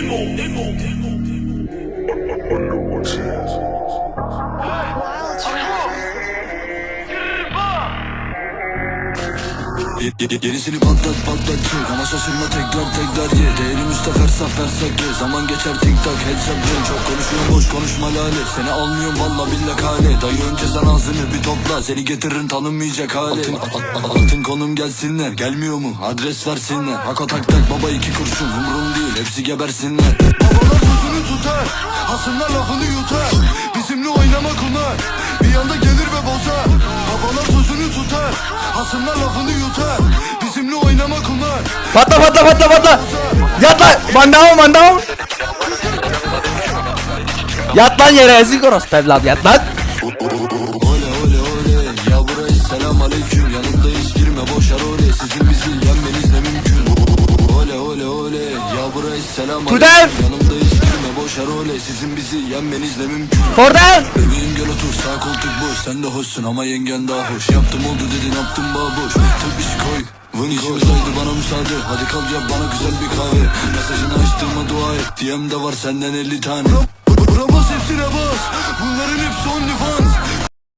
demo, demo, demo, demo. Ye- ye- Yenisini patlat patlat çık Ama şaşırma tekrar tekrar ye. Değerim üstte fersah fersah ge Zaman geçer tik tak headshot ring Çok konuşuyorum boş konuşma lale. Seni almıyorum valla billah kale. Dayı önce sen ağzını bir topla. Seni getiririm tanınmayacak hale. Altın, a- a- altın konum gelsinler. Gelmiyor mu? Adres versinler. Hako tak tak baba iki kurşun. Umrum değil hepsi gebersinler. Babalar sözünü tutar Hasımlar lafını yutar. Bizimle oynama kumar Bir anda gelir ve bozar. Babalar sözünü tutar Hasımlar lafını yutar. Bizimle oynama kumar Patla patla patla patla. Yat lan. Man down man down. Yat lan yere ezik orospu evladım yat lan. Selam aleyküm. Yanımdayız girme boşa role Sizin bizi yenmeniz ne mümkün Bebeğim gel otur sağ koltuk boş Sen de hoşsun ama yengen daha hoş. Yaptım oldu dedin yaptım baboş şey koy. İşimiz haydi bana müsaade. Hadi kal yap bana güzel bir kahve. Mesajını açtığıma dua et DM'de var senden 50 tane. Bura bas hepsine bas. Bunların hepsi only fans